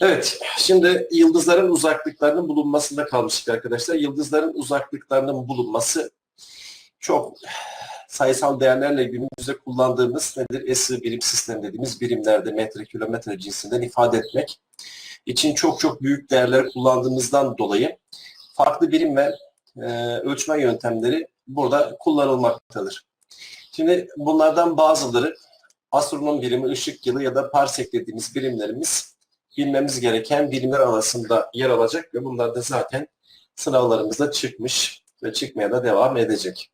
Evet, şimdi yıldızların uzaklıklarının bulunmasında kalmıştık arkadaşlar. Yıldızların uzaklıklarının bulunması çok sayısal değerlerle günümüzde kullandığımız nedir? Eski birim sistem dediğimiz birimlerde metre, kilometre cinsinden ifade etmek için çok çok büyük değerler kullandığımızdan dolayı farklı birim ve e, ölçme yöntemleri burada kullanılmaktadır. Şimdi bunlardan bazıları astronom birimi, ışık yılı ya da parsek dediğimiz birimlerimiz bilmemiz gereken bilimler arasında yer alacak ve bunlar da zaten sınavlarımızda çıkmış ve çıkmaya da devam edecek.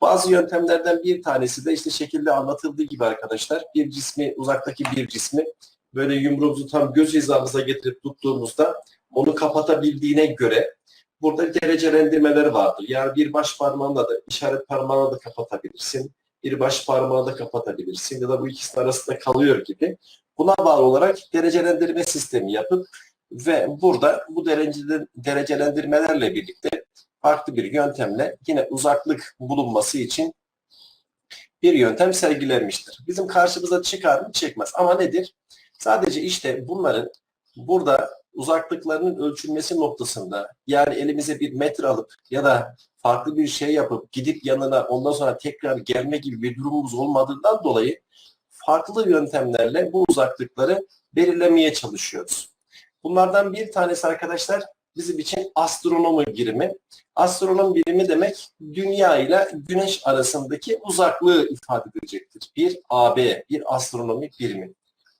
Bazı yöntemlerden bir tanesi de işte şekilde anlatıldığı gibi arkadaşlar bir cismi, uzaktaki bir cismi böyle yumruğumuzu tam göz hizamıza getirip tuttuğumuzda onu kapatabildiğine göre burada derecelendirmeler vardır. Yani bir baş parmağınla da işaret parmağına da kapatabilirsin. Bir baş parmağı da kapatabilirsin ya da bu ikisi arasında kalıyor gibi. Buna bağlı olarak derecelendirme sistemi yapıp ve burada bu derecelendirmelerle birlikte farklı bir yöntemle yine uzaklık bulunması için bir yöntem sergilenmiştir. Bizim karşımıza çıkar mı? Çıkmaz. Ama nedir? Sadece işte bunların burada uzaklıklarının ölçülmesi noktasında yani elimize bir metre alıp ya da farklı bir şey yapıp gidip yanına ondan sonra tekrar gelme gibi bir durumumuz olmadığından dolayı farklı yöntemlerle bu uzaklıkları belirlemeye çalışıyoruz. Bunlardan bir tanesi arkadaşlar bizim için astronomi birimi. Astronom birimi demek dünya ile güneş arasındaki uzaklığı ifade edecektir. Bir AB, bir astronomi birimi.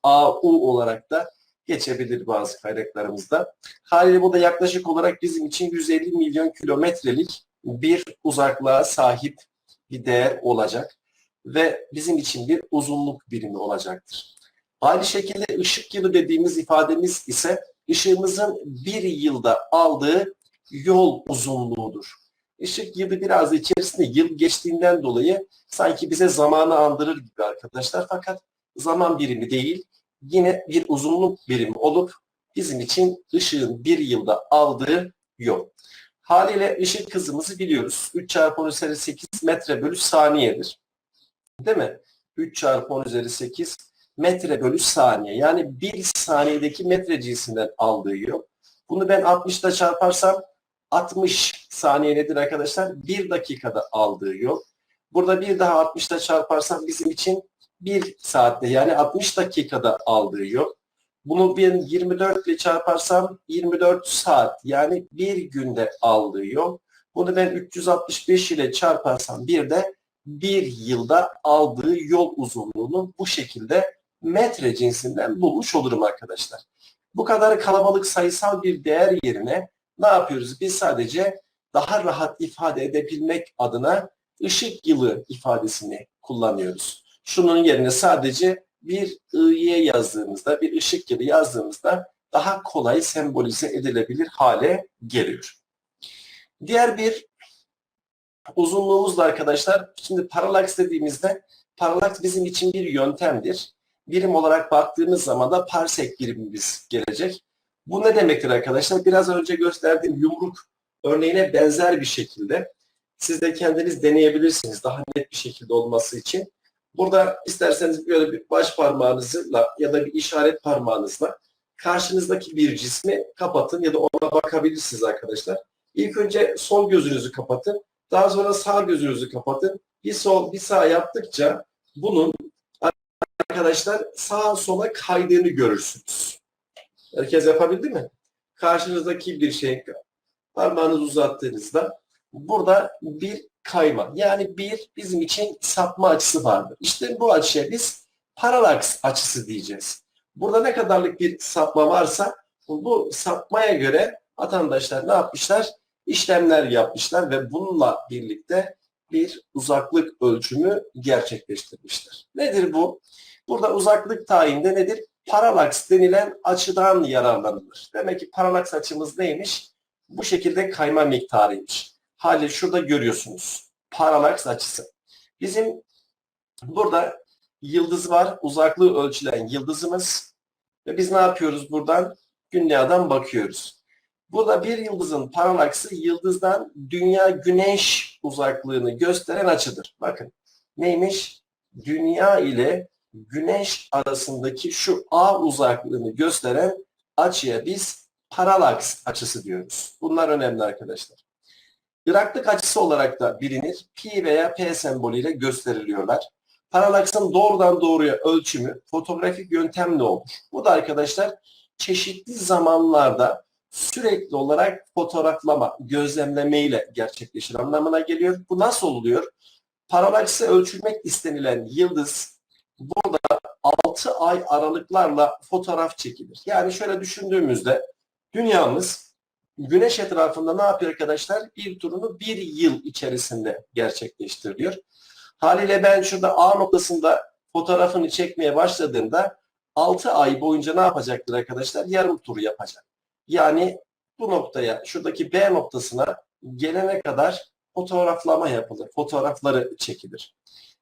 AU olarak da geçebilir bazı kaynaklarımızda. Haliyle bu da yaklaşık olarak bizim için 150 milyon kilometrelik bir uzaklığa sahip bir değer olacak ve bizim için bir uzunluk birimi olacaktır. Aynı şekilde ışık yılı dediğimiz ifademiz ise ışığımızın bir yılda aldığı yol uzunluğudur. Işık yılı biraz içerisinde yıl geçtiğinden dolayı sanki bize zamanı andırır gibi arkadaşlar fakat zaman birimi değil yine bir uzunluk birimi olup bizim için ışığın bir yılda aldığı yol. Haliyle ışık hızımızı biliyoruz. 3 çarpı 10 üzeri 8 metre bölü saniyedir. Değil mi? 3 çarpı 10 üzeri 8 metre bölü saniye. Yani bir saniyedeki metre cinsinden aldığı yol. Bunu ben 60 ile çarparsam 60 saniye nedir arkadaşlar? 1 dakikada aldığı yol. Burada bir daha 60 ile çarparsam bizim için 1 saatte yani 60 dakikada aldığı yol. Bunu ben 24 ile çarparsam 24 saat yani bir günde aldığı yol. Bunu ben 365 ile çarparsam bir de bir yılda aldığı yol uzunluğunu bu şekilde metre cinsinden bulmuş olurum arkadaşlar. Bu kadar kalabalık sayısal bir değer yerine ne yapıyoruz? Biz sadece daha rahat ifade edebilmek adına ışık yılı ifadesini kullanıyoruz. Şunun yerine sadece bir i'ye yazdığımızda, bir ışık yılı yazdığımızda daha kolay sembolize edilebilir hale geliyor. Diğer bir uzunluğumuz da arkadaşlar, şimdi paralaks dediğimizde paralaks bizim için bir yöntemdir. Birim olarak baktığımız zaman da parsek birimimiz gelecek. Bu ne demektir arkadaşlar? Biraz önce gösterdiğim yumruk örneğine benzer bir şekilde siz de kendiniz deneyebilirsiniz daha net bir şekilde olması için. Burada isterseniz böyle bir baş parmağınızla ya da bir işaret parmağınızla karşınızdaki bir cismi kapatın ya da ona bakabilirsiniz arkadaşlar. İlk önce sol gözünüzü kapatın. Daha sonra sağ gözünüzü kapatın. Bir sol bir sağ yaptıkça bunun arkadaşlar sağa sola kaydığını görürsünüz. Herkes yapabildi mi? Karşınızdaki bir şey parmağınızı uzattığınızda burada bir kayma. Yani bir bizim için sapma açısı vardır. İşte bu açıya biz paralaks açısı diyeceğiz. Burada ne kadarlık bir sapma varsa bu sapmaya göre vatandaşlar ne yapmışlar? İşlemler yapmışlar ve bununla birlikte bir uzaklık ölçümü gerçekleştirmişler. Nedir bu? Burada uzaklık tayinde nedir? Paralaks denilen açıdan yararlanılır. Demek ki paralaks açımız neymiş? Bu şekilde kayma miktarıymış. Hali şurada görüyorsunuz. Paralaks açısı. Bizim burada yıldız var. Uzaklığı ölçülen yıldızımız. Ve biz ne yapıyoruz buradan? Dünya'dan bakıyoruz. Burada bir yıldızın paralaksı yıldızdan dünya güneş uzaklığını gösteren açıdır. Bakın neymiş? Dünya ile güneş arasındaki şu A uzaklığını gösteren açıya biz paralaks açısı diyoruz. Bunlar önemli arkadaşlar. Iraklık açısı olarak da bilinir. Pi veya P sembolüyle gösteriliyorlar. Paralaksın doğrudan doğruya ölçümü fotoğrafik yöntemle olur. Bu da arkadaşlar çeşitli zamanlarda sürekli olarak fotoğraflama, gözlemleme ile gerçekleşir anlamına geliyor. Bu nasıl oluyor? Paralaksı ölçülmek istenilen yıldız burada 6 ay aralıklarla fotoğraf çekilir. Yani şöyle düşündüğümüzde dünyamız güneş etrafında ne yapıyor arkadaşlar? Bir turunu bir yıl içerisinde gerçekleştiriyor. Haliyle ben şurada A noktasında fotoğrafını çekmeye başladığımda 6 ay boyunca ne yapacaktır arkadaşlar? Yarım turu yapacak. Yani bu noktaya, şuradaki B noktasına gelene kadar fotoğraflama yapılır. Fotoğrafları çekilir.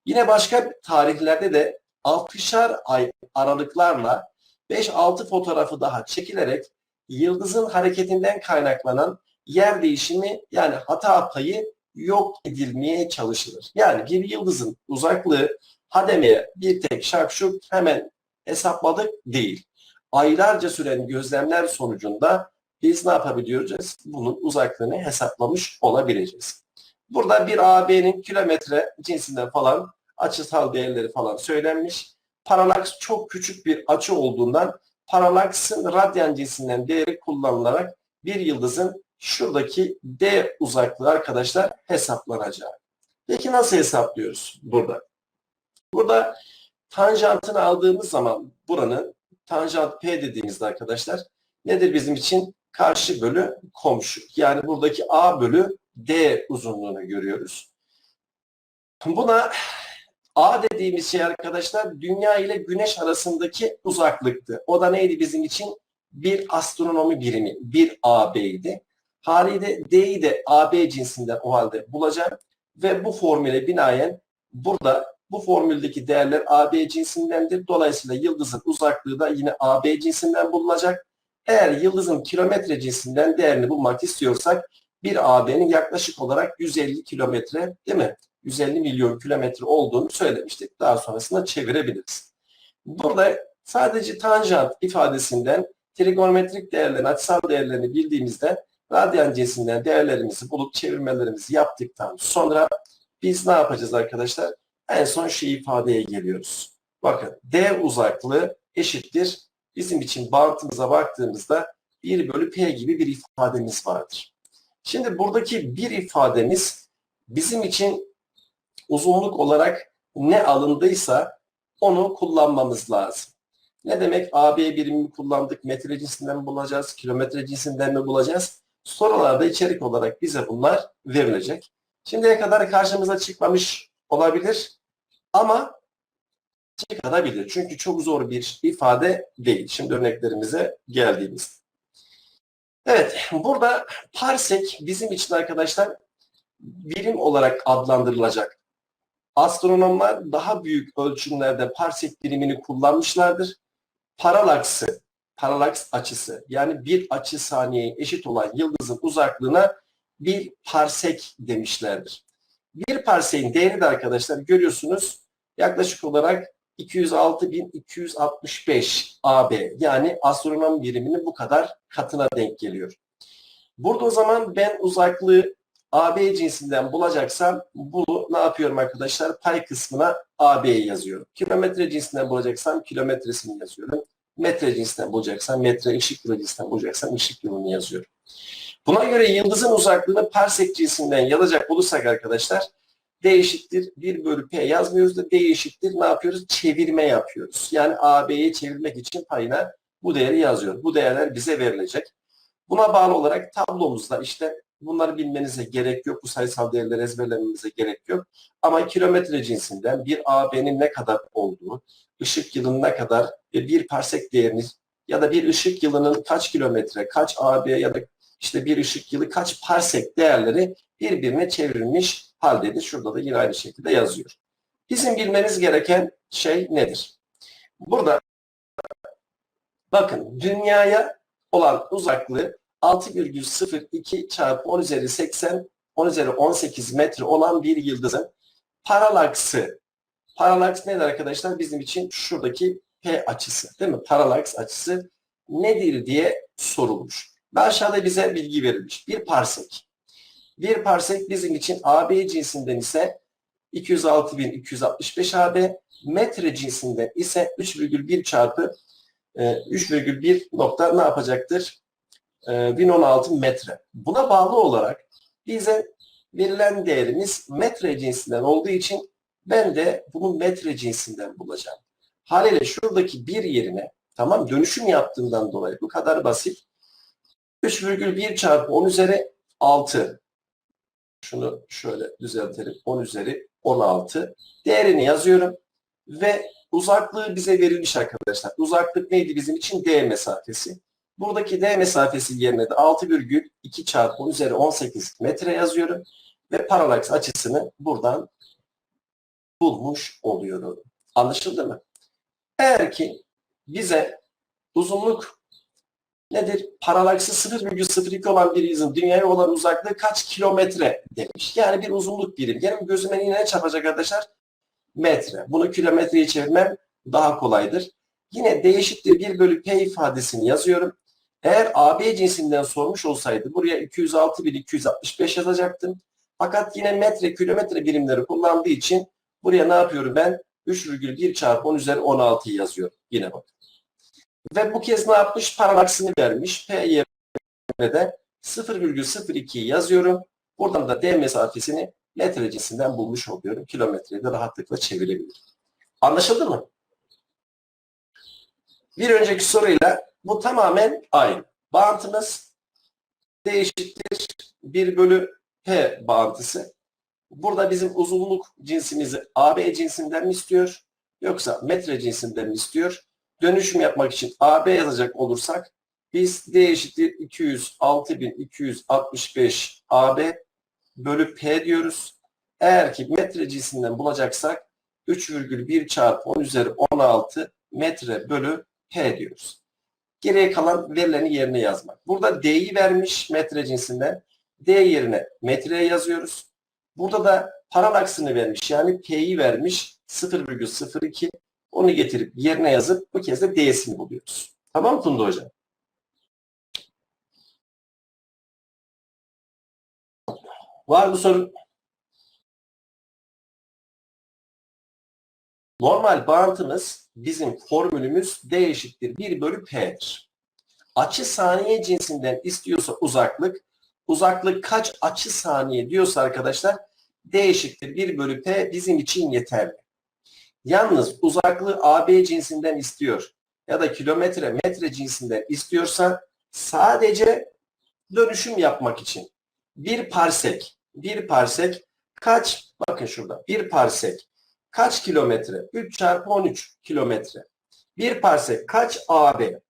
Yine başka tarihlerde de 6'şar ay aralıklarla 5-6 fotoğrafı daha çekilerek yıldızın hareketinden kaynaklanan yer değişimi yani hata payı yok edilmeye çalışılır. Yani bir yıldızın uzaklığı hademeye bir tek şakşuk hemen hesapladık değil. Aylarca süren gözlemler sonucunda biz ne yapabiliyoruz? Bunun uzaklığını hesaplamış olabileceğiz. Burada bir AB'nin kilometre cinsinden falan açısal değerleri falan söylenmiş. Paralaks çok küçük bir açı olduğundan paralaksın radyan cinsinden değeri kullanılarak bir yıldızın şuradaki D uzaklığı arkadaşlar hesaplanacak. Peki nasıl hesaplıyoruz burada? Burada tanjantını aldığımız zaman buranın tanjant P dediğimizde arkadaşlar nedir bizim için? Karşı bölü komşu. Yani buradaki A bölü D uzunluğunu görüyoruz. Buna A dediğimiz şey arkadaşlar dünya ile güneş arasındaki uzaklıktı. O da neydi bizim için? Bir astronomi birimi, bir AB'ydi. Haliyle D'yi de AB cinsinden o halde bulacağım ve bu formüle binaen burada bu formüldeki değerler AB cinsindendir. Dolayısıyla yıldızın uzaklığı da yine AB cinsinden bulunacak. Eğer yıldızın kilometre cinsinden değerini bulmak istiyorsak bir AB'nin yaklaşık olarak 150 kilometre değil mi? 150 milyon kilometre olduğunu söylemiştik. Daha sonrasında çevirebiliriz. Burada sadece tanjant ifadesinden trigonometrik değerlerin, açısal değerlerini bildiğimizde radyan cinsinden değerlerimizi bulup çevirmelerimizi yaptıktan sonra biz ne yapacağız arkadaşlar? En son şu ifadeye geliyoruz. Bakın D uzaklığı eşittir. Bizim için bağıntımıza baktığımızda 1 bölü P gibi bir ifademiz vardır. Şimdi buradaki bir ifademiz bizim için uzunluk olarak ne alındıysa onu kullanmamız lazım. Ne demek AB birimini kullandık, metre cinsinden mi bulacağız, kilometre cinsinden mi bulacağız? Sorularda içerik olarak bize bunlar verilecek. Şimdiye kadar karşımıza çıkmamış olabilir ama çıkabilir. Çünkü çok zor bir ifade değil. Şimdi örneklerimize geldiğimiz. Evet, burada parsek bizim için arkadaşlar birim olarak adlandırılacak. Astronomlar daha büyük ölçümlerde parsek birimini kullanmışlardır. Paralaksı, paralaks açısı yani bir açı saniyeye eşit olan yıldızın uzaklığına bir parsek demişlerdir. Bir parseğin değeri de arkadaşlar görüyorsunuz yaklaşık olarak 206.265 AB yani astronom biriminin bu kadar katına denk geliyor. Burada o zaman ben uzaklığı AB cinsinden bulacaksam bunu ne yapıyorum arkadaşlar? Pay kısmına AB'yi yazıyorum. Kilometre cinsinden bulacaksam kilometresini yazıyorum. Metre cinsinden bulacaksam metre, ışık yılı cinsinden bulacaksam ışık yılını yazıyorum. Buna göre yıldızın uzaklığını parsek cinsinden yazacak olursak arkadaşlar D eşittir 1 bölü P yazmıyoruz da D eşittir ne yapıyoruz? Çevirme yapıyoruz. Yani AB'yi çevirmek için payına bu değeri yazıyoruz. Bu değerler bize verilecek. Buna bağlı olarak tablomuzda işte bunları bilmenize gerek yok. Bu sayısal değerleri ezberlemenize gerek yok. Ama kilometre cinsinden bir AB'nin ne kadar olduğu, ışık yılının ne kadar ve bir parsek değerini ya da bir ışık yılının kaç kilometre, kaç AB ya da işte bir ışık yılı kaç parsek değerleri birbirine çevrilmiş haldedir. Şurada da yine aynı şekilde yazıyor. Bizim bilmemiz gereken şey nedir? Burada bakın dünyaya olan uzaklığı 6,02 çarpı 10 üzeri 80 10 üzeri 18 metre olan bir yıldızın paralaksı. Paralaks nedir arkadaşlar? Bizim için şuradaki P açısı değil mi? Paralaks açısı nedir diye sorulmuş. Ve aşağıda bize bilgi verilmiş. Bir parsek. Bir parsek bizim için AB cinsinden ise 206.265 AB, metre cinsinden ise 3,1 çarpı e, 3,1 nokta ne yapacaktır? E, 1016 metre. Buna bağlı olarak bize verilen değerimiz metre cinsinden olduğu için ben de bunu metre cinsinden bulacağım. Haliyle şuradaki bir yerine tamam dönüşüm yaptığından dolayı bu kadar basit. 3,1 çarpı 10 üzeri 6. Şunu şöyle düzeltelim. 10 üzeri 16. Değerini yazıyorum. Ve uzaklığı bize verilmiş arkadaşlar. Uzaklık neydi bizim için? D mesafesi. Buradaki D mesafesi yerine de 6,2 çarpı 10 üzeri 18 metre yazıyorum. Ve paralaks açısını buradan bulmuş oluyorum. Anlaşıldı mı? Eğer ki bize uzunluk nedir? Paralaksı 0,02 olan bir izin dünyaya olan uzaklığı kaç kilometre demiş. Yani bir uzunluk birim. Benim gözüme yine ne çarpacak arkadaşlar? Metre. Bunu kilometreye çevirmem daha kolaydır. Yine değişiktir 1 bölü P ifadesini yazıyorum. Eğer AB cinsinden sormuş olsaydı buraya 206.265 yazacaktım. Fakat yine metre, kilometre birimleri kullandığı için buraya ne yapıyorum ben? 3,1 çarpı 10 üzeri 16'yı yazıyorum. Yine bak. Ve bu kez ne yapmış? Paralaksını vermiş. P yerine de 0,02'yi yazıyorum. Buradan da D mesafesini metre cinsinden bulmuş oluyorum. Kilometreyi de rahatlıkla çevirebilirim. Anlaşıldı mı? Bir önceki soruyla bu tamamen aynı. Bağıntımız değişiktir 1 bölü P bağıntısı. Burada bizim uzunluk cinsimizi AB cinsinden mi istiyor yoksa metre cinsinden mi istiyor? Dönüşüm yapmak için AB yazacak olursak biz D eşittir 206.265 AB bölü P diyoruz. Eğer ki metre cinsinden bulacaksak 3,1 çarpı 10 üzeri 16 metre bölü P diyoruz. Geriye kalan verilerini yerine yazmak. Burada D'yi vermiş metre cinsinden. D yerine metreye yazıyoruz. Burada da paralaksını vermiş. Yani P'yi vermiş 0,02. Onu getirip yerine yazıp bu kez de D'sini buluyoruz. Tamam mı Funda Hocam? Var mı sorun? Normal bağıntımız bizim formülümüz D eşittir 1 bölü P'dir. Açı saniye cinsinden istiyorsa uzaklık, uzaklık kaç açı saniye diyorsa arkadaşlar D eşittir 1 bölü P bizim için yeterli. Yalnız uzaklığı AB cinsinden istiyor ya da kilometre metre cinsinden istiyorsa sadece dönüşüm yapmak için bir parsek, bir parsek kaç, bakın şurada bir parsek kaç kilometre? 3 çarpı 13 kilometre. Bir parsek kaç AB?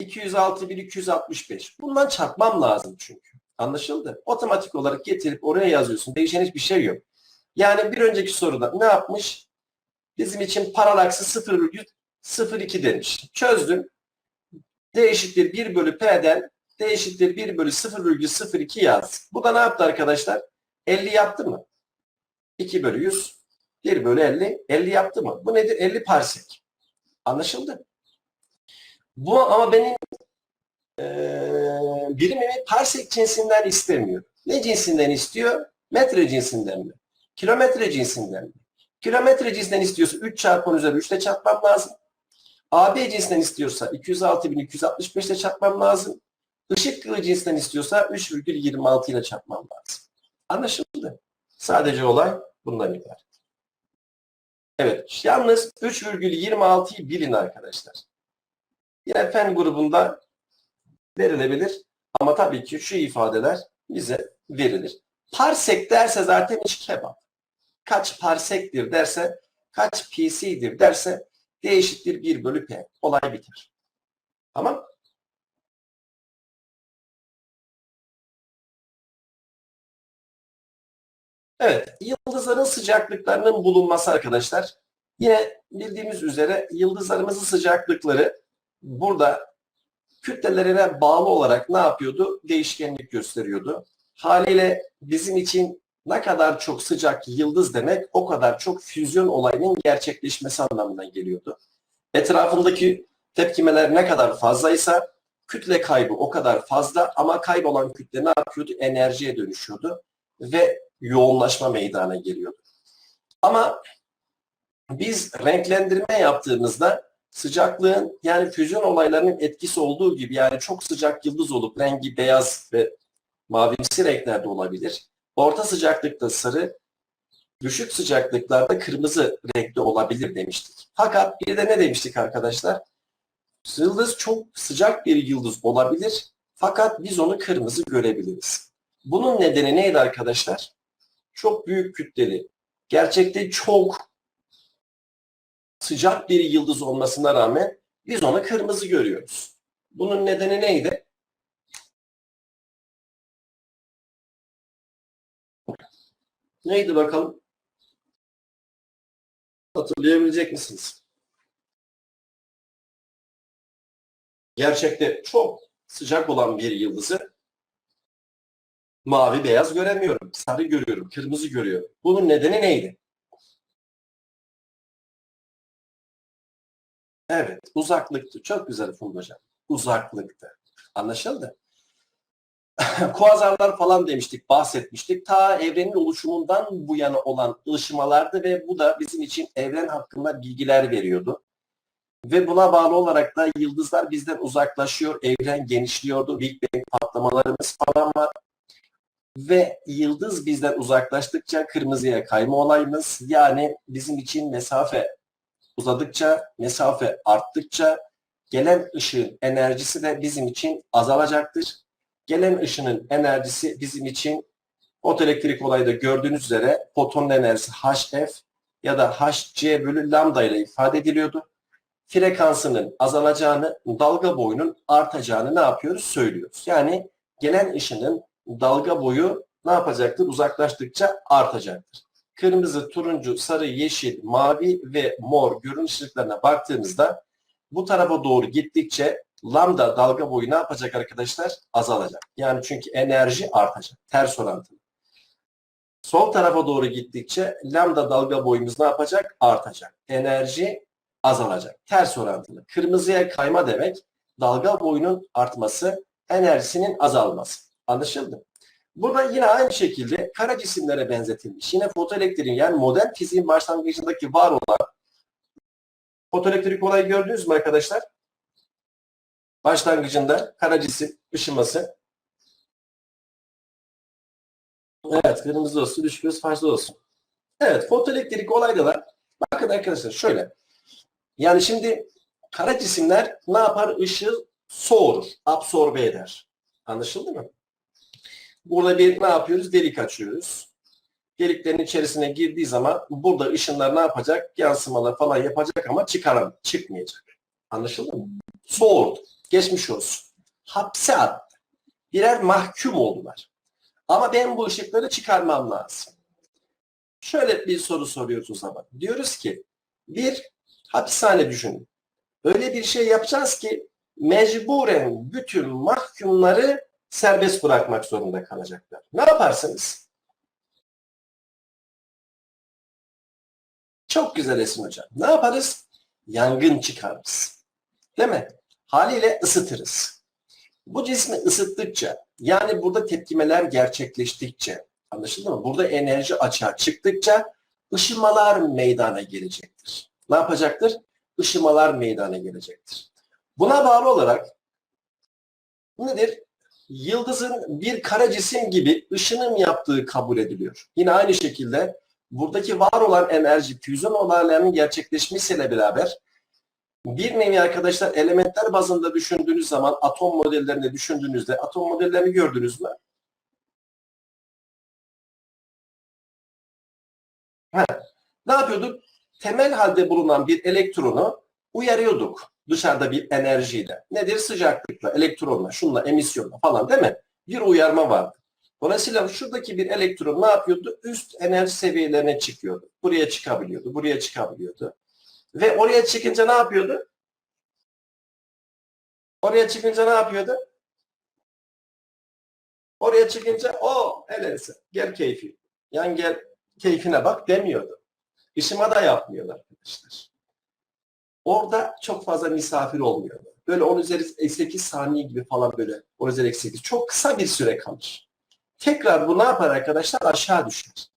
206.265. Bundan çarpmam lazım çünkü. Anlaşıldı? Otomatik olarak getirip oraya yazıyorsun. Değişen hiçbir şey yok. Yani bir önceki soruda ne yapmış? Bizim için paralaksı 0,02 demiş. Çözdüm. D eşittir 1 bölü P'den D eşittir 1 bölü 0,02 yaz. Bu da ne yaptı arkadaşlar? 50 yaptı mı? 2 bölü 100 1 bölü 50 50 yaptı mı? Bu nedir? 50 parsek. Anlaşıldı. Bu ama benim e, birimimi parsek cinsinden istemiyor. Ne cinsinden istiyor? Metre cinsinden mi? Kilometre cinsinden mi? Kilometre cinsinden istiyorsa 3 çarpı 10 üzeri 3 ile çarpmam lazım. AB cinsinden istiyorsa 206.265 ile çarpmam lazım. Işık yılı cinsinden istiyorsa 3,26 ile çarpmam lazım. Anlaşıldı. Sadece olay bundan ibaret. Evet. Yalnız 3,26'yı bilin arkadaşlar. Yine fen grubunda verilebilir. Ama tabii ki şu ifadeler bize verilir. Parsek derse zaten iş kebap. Kaç parsektir derse, kaç PC'dir derse D eşittir 1 bölü P. Olay biter. Tamam Evet, yıldızların sıcaklıklarının bulunması arkadaşlar. Yine bildiğimiz üzere yıldızlarımızın sıcaklıkları burada kütlelerine bağlı olarak ne yapıyordu? Değişkenlik gösteriyordu. Haliyle bizim için ne kadar çok sıcak yıldız demek o kadar çok füzyon olayının gerçekleşmesi anlamına geliyordu. Etrafındaki Tepkimeler ne kadar fazlaysa kütle kaybı o kadar fazla ama kaybolan kütle ne yapıyordu? Enerjiye dönüşüyordu ve yoğunlaşma meydana geliyordu. Ama biz renklendirme yaptığımızda sıcaklığın yani füzyon olaylarının etkisi olduğu gibi yani çok sıcak yıldız olup rengi beyaz ve mavimsi renklerde olabilir. Orta sıcaklıkta sarı, düşük sıcaklıklarda kırmızı renkli olabilir demiştik. Fakat bir de ne demiştik arkadaşlar? Yıldız çok sıcak bir yıldız olabilir fakat biz onu kırmızı görebiliriz. Bunun nedeni neydi arkadaşlar? Çok büyük kütleli, gerçekte çok sıcak bir yıldız olmasına rağmen biz onu kırmızı görüyoruz. Bunun nedeni neydi? Neydi bakalım? Hatırlayabilecek misiniz? Gerçekte çok sıcak olan bir yıldızı mavi beyaz göremiyorum. Sarı görüyorum, kırmızı görüyorum. Bunun nedeni neydi? Evet, uzaklıktı. Çok güzel Funda Hocam. Uzaklıktı. Anlaşıldı. Kuazarlar falan demiştik, bahsetmiştik. Ta evrenin oluşumundan bu yana olan ışımalardı ve bu da bizim için evren hakkında bilgiler veriyordu. Ve buna bağlı olarak da yıldızlar bizden uzaklaşıyor, evren genişliyordu, Big Bang patlamalarımız falan var. Ve yıldız bizden uzaklaştıkça kırmızıya kayma olayımız yani bizim için mesafe uzadıkça, mesafe arttıkça gelen ışığın enerjisi de bizim için azalacaktır. Gelen ışının enerjisi bizim için fotoelektrik olayda gördüğünüz üzere fotonun enerjisi HF ya da HC bölü lambda ile ifade ediliyordu. Frekansının azalacağını, dalga boyunun artacağını ne yapıyoruz? Söylüyoruz. Yani gelen ışının dalga boyu ne yapacaktır? Uzaklaştıkça artacaktır. Kırmızı, turuncu, sarı, yeşil, mavi ve mor görünüş ışıklarına baktığımızda bu tarafa doğru gittikçe lambda dalga boyu ne yapacak arkadaşlar? Azalacak. Yani çünkü enerji artacak. Ters orantılı. Sol tarafa doğru gittikçe lambda dalga boyumuz ne yapacak? Artacak. Enerji azalacak. Ters orantılı. Kırmızıya kayma demek dalga boyunun artması, enerjisinin azalması. Anlaşıldı? Burada yine aynı şekilde kara cisimlere benzetilmiş. Yine fotoelektriğin yani modern fiziğin başlangıcındaki var olan fotoelektrik olayı gördünüz mü arkadaşlar? Başlangıcında kara cisim ışıması. Evet kırmızı olsun, düşük göz fazla olsun. Evet fotoelektrik olayda da bakın arkadaşlar şöyle. Yani şimdi kara cisimler ne yapar? Işığı soğurur, absorbe eder. Anlaşıldı mı? Burada bir ne yapıyoruz? Delik açıyoruz. Deliklerin içerisine girdiği zaman burada ışınlar ne yapacak? Yansımalar falan yapacak ama çıkaram, çıkmayacak. Anlaşıldı mı? Soğurdu. Geçmiş olsun. Hapse attı. Birer mahkum oldular. Ama ben bu ışıkları çıkarmam lazım. Şöyle bir soru soruyoruz o zaman. Diyoruz ki bir hapishane düşünün. Öyle bir şey yapacağız ki mecburen bütün mahkumları serbest bırakmak zorunda kalacaklar. Ne yaparsınız? Çok güzel Esin Hocam. Ne yaparız? Yangın çıkarırız. Değil mi? Haliyle ısıtırız. Bu cismi ısıttıkça, yani burada tepkimeler gerçekleştikçe, anlaşıldı mı? Burada enerji açığa çıktıkça ışımalar meydana gelecektir. Ne yapacaktır? Işımalar meydana gelecektir. Buna bağlı olarak nedir? Yıldızın bir kara cisim gibi ışınım yaptığı kabul ediliyor. Yine aynı şekilde buradaki var olan enerji füzyon olaylarının gerçekleşmesiyle beraber bir nevi arkadaşlar elementler bazında düşündüğünüz zaman atom modellerini düşündüğünüzde atom modellerini gördünüz mü? Ha. Ne yapıyorduk? Temel halde bulunan bir elektronu uyarıyorduk dışarıda bir enerjiyle. Nedir? Sıcaklıkla, elektronla, şunla, emisyonla falan değil mi? Bir uyarma vardı. Dolayısıyla şuradaki bir elektron ne yapıyordu? Üst enerji seviyelerine çıkıyordu. Buraya çıkabiliyordu, buraya çıkabiliyordu. Ve oraya çıkınca ne yapıyordu? Oraya çıkınca ne yapıyordu? Oraya çıkınca o elelse gel keyfi. Yani gel keyfine bak demiyordu. İşime da yapmıyorlar arkadaşlar. Orada çok fazla misafir olmuyor. Böyle 10 üzeri 8 saniye gibi falan böyle 10 üzeri 8. Çok kısa bir süre kalır. Tekrar bu ne yapar arkadaşlar? Aşağı düşer.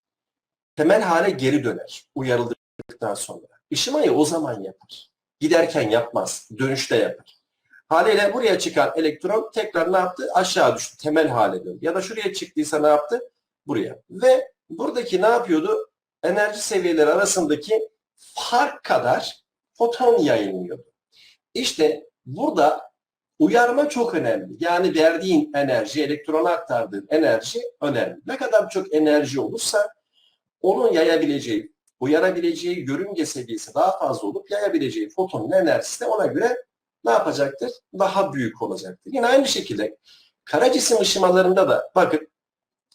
Temel hale geri döner uyarıldıktan sonra. Işımayı o zaman yapar. Giderken yapmaz. Dönüşte yapar. Haliyle buraya çıkan elektron tekrar ne yaptı? Aşağı düştü. Temel hale döndü. Ya da şuraya çıktıysa ne yaptı? Buraya. Ve buradaki ne yapıyordu? Enerji seviyeleri arasındaki fark kadar foton yayınlıyordu. İşte burada uyarma çok önemli. Yani verdiğin enerji, elektrona aktardığın enerji önemli. Ne kadar çok enerji olursa onun yayabileceği, uyarabileceği yörünge seviyesi daha fazla olup yayabileceği fotonun enerjisi de ona göre ne yapacaktır? Daha büyük olacaktır. Yine aynı şekilde kara cisim ışımalarında da bakın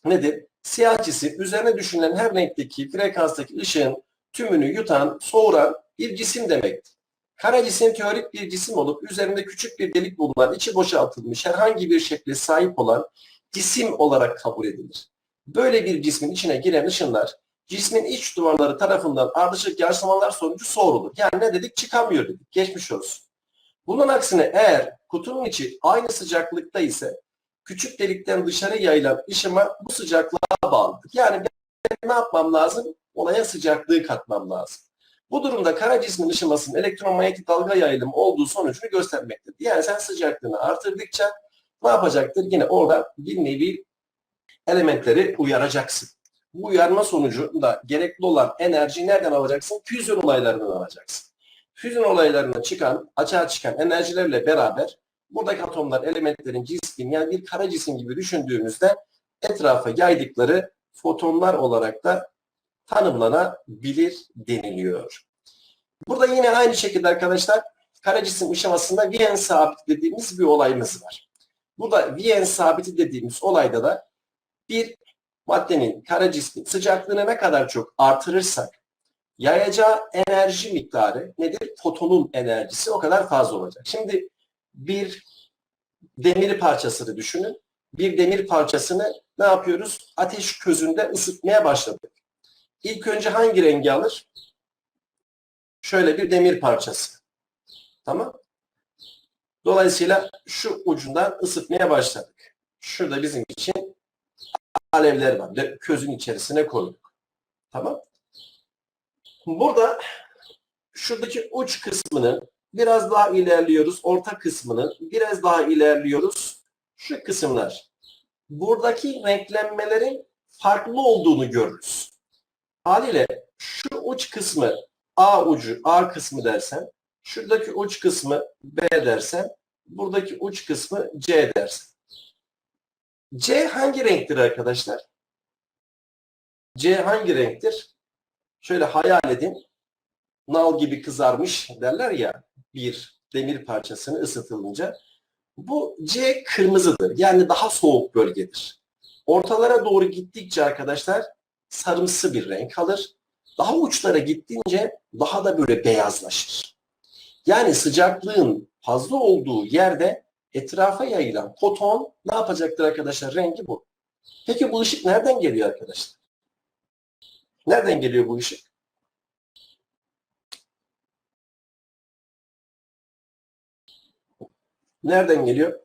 nedir? Siyah cisim üzerine düşünülen her renkteki frekanstaki ışığın tümünü yutan, soğuran bir cisim demektir. Kara cisim teorik bir cisim olup üzerinde küçük bir delik bulunan, içi boşaltılmış herhangi bir şekle sahip olan cisim olarak kabul edilir. Böyle bir cismin içine giren ışınlar cismin iç duvarları tarafından ardışık yansımalar sonucu soğurulur. Yani ne dedik? Çıkamıyor dedik. Geçmiş olsun. Bunun aksine eğer kutunun içi aynı sıcaklıkta ise küçük delikten dışarı yayılan ışıma bu sıcaklığa bağlıdır. Yani ne yapmam lazım? Olaya sıcaklığı katmam lazım. Bu durumda kara cismin ışımasının elektromanyetik dalga yayılımı olduğu sonucunu göstermektedir. Yani sen sıcaklığını artırdıkça ne yapacaktır? Yine orada bir nevi elementleri uyaracaksın. Bu uyarma sonucunda gerekli olan enerjiyi nereden alacaksın? Füzyon olaylarından alacaksın. Füzyon olaylarına çıkan, açığa çıkan enerjilerle beraber buradaki atomlar, elementlerin cismin yani bir kara cisim gibi düşündüğümüzde etrafa yaydıkları fotonlar olarak da tanımlanabilir deniliyor. Burada yine aynı şekilde arkadaşlar kara cisim ışımasında Wien sabiti dediğimiz bir olayımız var. Burada Wien sabiti dediğimiz olayda da bir maddenin, kara cismin sıcaklığını ne kadar çok artırırsak yayacağı enerji miktarı nedir? Fotonun enerjisi o kadar fazla olacak. Şimdi bir demir parçasını düşünün. Bir demir parçasını ne yapıyoruz? Ateş közünde ısıtmaya başladık. İlk önce hangi rengi alır? Şöyle bir demir parçası. Tamam. Dolayısıyla şu ucundan ısıtmaya başladık. Şurada bizim için alevler var. Ve közün içerisine koyduk. Tamam. Burada şuradaki uç kısmının biraz daha ilerliyoruz. Orta kısmının biraz daha ilerliyoruz. Şu kısımlar. Buradaki renklenmelerin farklı olduğunu görürüz. Haliyle şu uç kısmı A ucu, A kısmı dersen, şuradaki uç kısmı B dersen, buradaki uç kısmı C dersen. C hangi renktir arkadaşlar? C hangi renktir? Şöyle hayal edin. Nal gibi kızarmış derler ya bir demir parçasını ısıtılınca. Bu C kırmızıdır. Yani daha soğuk bölgedir. Ortalara doğru gittikçe arkadaşlar sarımsı bir renk alır. Daha uçlara gittiğince daha da böyle beyazlaşır. Yani sıcaklığın fazla olduğu yerde etrafa yayılan foton ne yapacaktır arkadaşlar? Rengi bu. Peki bu ışık nereden geliyor arkadaşlar? Nereden geliyor bu ışık? Nereden geliyor?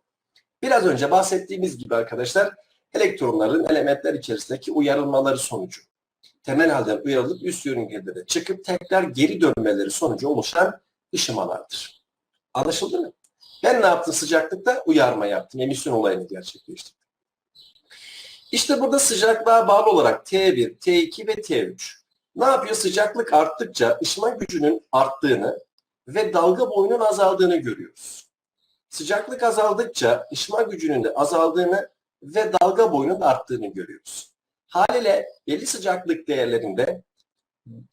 Biraz önce bahsettiğimiz gibi arkadaşlar elektronların elementler içerisindeki uyarılmaları sonucu. Temel halden uyarılıp üst yörüngelere çıkıp tekrar geri dönmeleri sonucu oluşan ışımalardır. Anlaşıldı mı? Ben ne yaptım sıcaklıkta? Uyarma yaptım. Emisyon olayını gerçekleştirdim. İşte burada sıcaklığa bağlı olarak T1, T2 ve T3. Ne yapıyor? Sıcaklık arttıkça ışıma gücünün arttığını ve dalga boyunun azaldığını görüyoruz. Sıcaklık azaldıkça ışıma gücünün de azaldığını ve dalga boyunun arttığını görüyoruz. Haliyle belli sıcaklık değerlerinde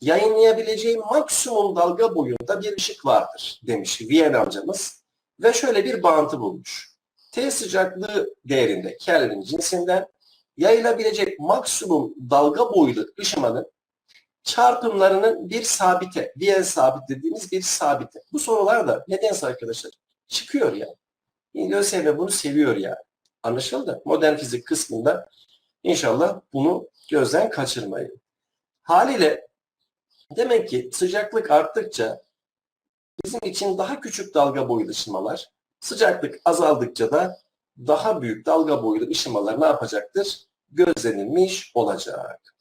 yayınlayabileceği maksimum dalga boyunda bir ışık vardır demiş Wien amcamız ve şöyle bir bağıntı bulmuş. T sıcaklığı değerinde Kelvin cinsinden yayılabilecek maksimum dalga boylu ışımanın çarpımlarının bir sabite, Wien sabit dediğimiz bir sabite. Bu sorular da nedense arkadaşlar çıkıyor yani. ÖSYM bunu seviyor yani. Anlaşıldı? Modern fizik kısmında inşallah bunu gözden kaçırmayın. Haliyle demek ki sıcaklık arttıkça bizim için daha küçük dalga boylu ışımalar, sıcaklık azaldıkça da daha büyük dalga boylu ışımalar ne yapacaktır? Gözlenilmiş olacak.